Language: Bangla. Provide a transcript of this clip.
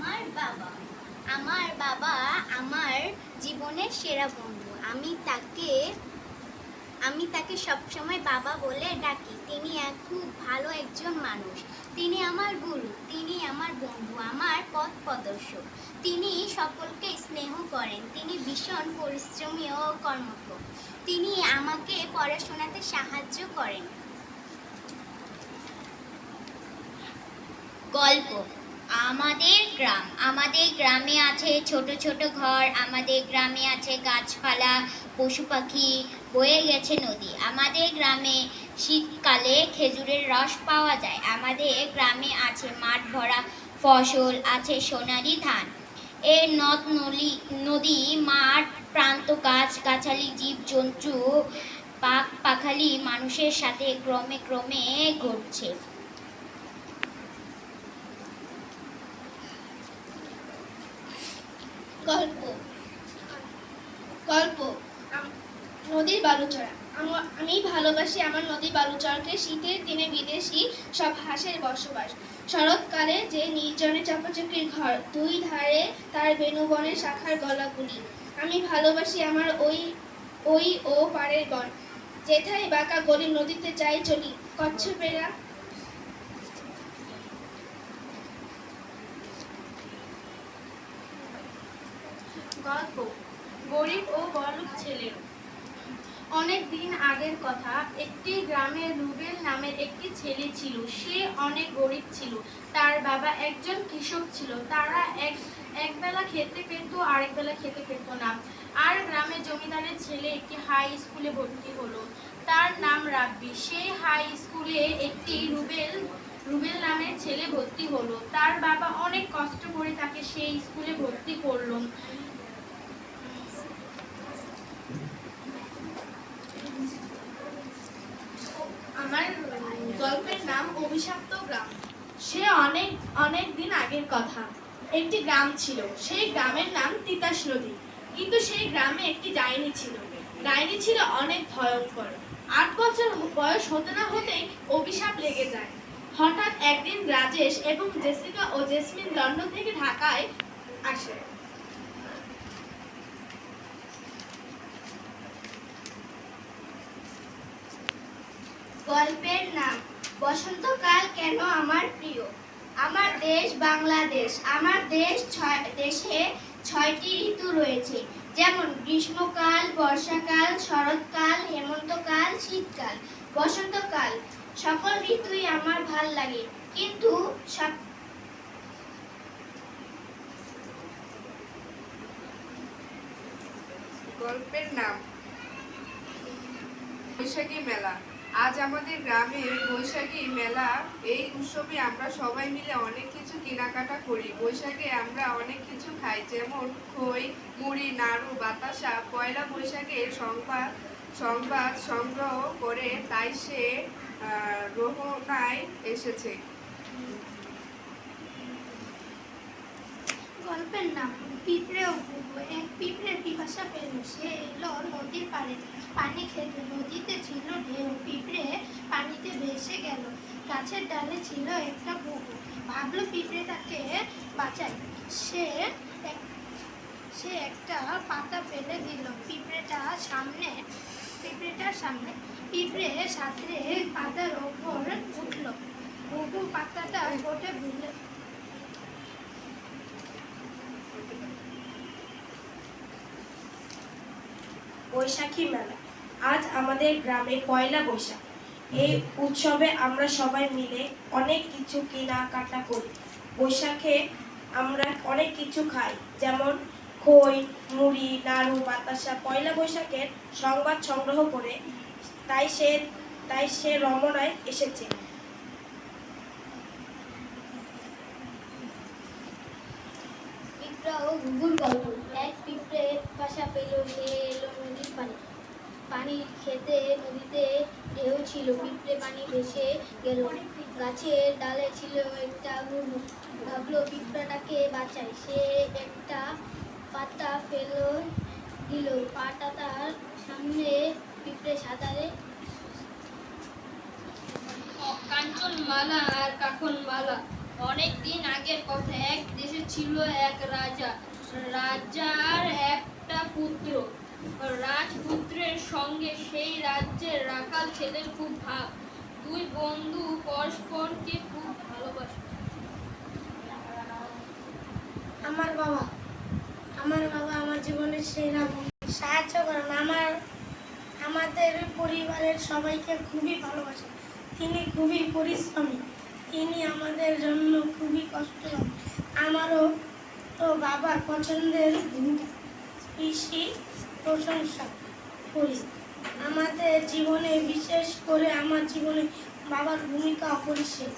আমার বাবা। আমার বাবা আমার জীবনের সেরা বন্ধু। আমি তাকে আমি তাকে সবসময় বাবা বলে ডাকি। তিনি এক খুব ভালো একজন মানুষ। তিনি আমার গুরু, তিনি আমার বন্ধু, আমার পথ প্রদর্শক। তিনি সকলকে স্নেহ করেন। তিনি ভীষণ পরিশ্রমী ও কর্মঠ তিনি আমাকে পড়াশোনাতে সাহায্য করেন। গল্প আমাদের গ্রাম, আমাদের গ্রামে আছে ছোট ছোট ঘর, আমাদের গ্রামে আছে গাছপালা, পশু পাখি, বয়ে গেছে নদী। আমাদের গ্রামে শীতকালে খেজুরের রস পাওয়া যায়। আমাদের গ্রামে আছে মাঠ ভরা ফসল, আছে সোনালি ধান। এর নদ নদী, মাঠ, প্রান্ত, গাছ, গাছালি, জীবজন্তু, পাক পাখালি মানুষের সাথে ক্রমে ক্রমে ঘটছে। গল্প। গল্প। নদীর বালুচড়া আমা- ভালোবাসি আমার নদী বালুচরকে। শীতের দিনে বিদেশি সব হাঁসের বসবাস। শরৎকালে যে নির্জনে চাপাচুপির ঘর, দুই ধারে তার বেণুবনের শাখার গলাগুলি। আমি ভালোবাসি আমার ওই ওই ও পাড়ের বন। যেথায় বাঁকা গলি নদীতে যাই চলি। কচ্ছপেরা গল্প, গরিব ও বড়লোক ছেলে অনেক দিন আগের কথা, একটি গ্রামে রুবেল নামের একটি ছেলে ছিল। সে অনেক গরিব ছিল। তার বাবা একজন কৃষক ছিল। তারা এক, একবেলা খেতে পেত, আরেক বেলা খেতে পেত না। আর গ্রামে জমিদারের ছেলে একটি হাই স্কুলে ভর্তি হলো। তার নাম রাব্বি। সেই হাই স্কুলে একটি রুবেল রুবেল নামের ছেলে ভর্তি হলো। তার বাবা অনেক কষ্ট করে তাকে সেই স্কুলে ভর্তি করল আমার গল্পের নাম অভিশপ্ত গ্রাম সে অনেক দিন আগের কথা। একটি গ্রাম ছিল। সেই গ্রামের নাম তিতাস নদী। কিন্তু সেই গ্রামে একটি ডাইনি ছিল। ডাইনি ছিল অনেক ভয়ঙ্কর। আট বছর বয়স হতে না হতেই অভিশাপ লেগে যায়। হঠাৎ একদিন রাজেশ এবং জেসিকা ও জেসমিন লন্ডন থেকে ঢাকায় আসে। গল্পের নাম, বসন্তকাল কেন আমার প্রিয়? আমার দেশ বাংলাদেশ। আমার দেশ ছয়, দেশে ছয়টি ঋতু রয়েছে। যেমন, গ্রীষ্মকাল, বর্ষাকাল, শরৎকাল, হেমন্তকাল, শীতকাল, বসন্তকাল। সকল ঋতুই আমার ভালো লাগে। কিন্তু সব গল্পের নাম বৈশাখী মেলা। আজ আমাদের গ্রামে বৈশাখী মেলা, এই উৎসবে আমরা সবাই মিলে অনেক কিছু কেনাকাটা করি। বৈশাখে আমরা অনেক কিছু খাই, যেমন খই, মুড়ি, নাড়ু, বাতাসা, পয়লা বৈশাখে সংবাদ সংবাদ সংগ্রহ করে তাই সে রোহনায় এসেছে। গল্পের নাম পিঁপড়ে ও ঘুঘু এক পিঁপড়ে পিপাসা পেল। সে এলো নদীর পাড়ে। পানি খেতে নদীতে ছিল ঢেউ। পিঁপড়ে পানিতে ভেসে গেল। গাছের ডালে ছিল একটা ঘুঘু ভাবলো পিঁপড়ে তাকে বাঁচায় সে সে একটা পাতা ফেলে দিল। পিঁপড়েটা সামনে, পিঁপড়েটার সামনে। পিঁপড়ে সাঁতরে পাতার ওপর উঠল। ঘুঘু পাতাটা গোটে ভুলে বৈশাখী মেলা। আজ আমাদের গ্রামে পয়লা বৈশাখ। এই উৎসবে আমরা সবাই মিলে অনেক কিছু কেনাকাটা করি। বৈশাখে আমরা অনেক কিছু খাই, যেমন খই, মুড়ি নাড়ু বাতাসা। পয়লা বৈশাখের সংবাদ সংগ্রহ করে তাই সে তাই সে রমনায় এসেছে। ও ঘুঘুর গল্প। এক পিঁপড়ে বাসা পেল সে এলো পানি। পানি খেতে, নদীতে ঢেউ ছিল, পিঁপড়ে পানি ভেসে গেল। গাছের ডালে ছিল একটা ঘুঘু ভাবলো পিঁপড়াটাকে বাঁচায় সে একটা পাতা ফেল দিল। পাটা তার সামনে পিঁপড়ে সাঁতারে। কাঞ্চন মালা আর কাকন মালা অনেক দিন আগের কথা। এক দেশে ছিল এক রাজা। রাজার একটা পুত্র। রাজপুত্রের সঙ্গে সেই রাজ্যের রাখাল ছেলের খুব ভাব। দুই বন্ধু পরস্পরকে খুব ভালোবাসে। আমার বাবা আমার বাবা আমার জীবনের সেরা। সাহায্য করেন। আমার, আমাদের পরিবারের সবাইকে খুবই ভালোবাসেন তিনি খুবই পরিশ্রমী। তিনি আমাদের জন্য খুবই কষ্ট আমারও তো বাবার পছন্দের কৃষি প্রশংসা করি। আমাদের জীবনে বিশেষ করে আমার জীবনে বাবার ভূমিকা অপরিসীম।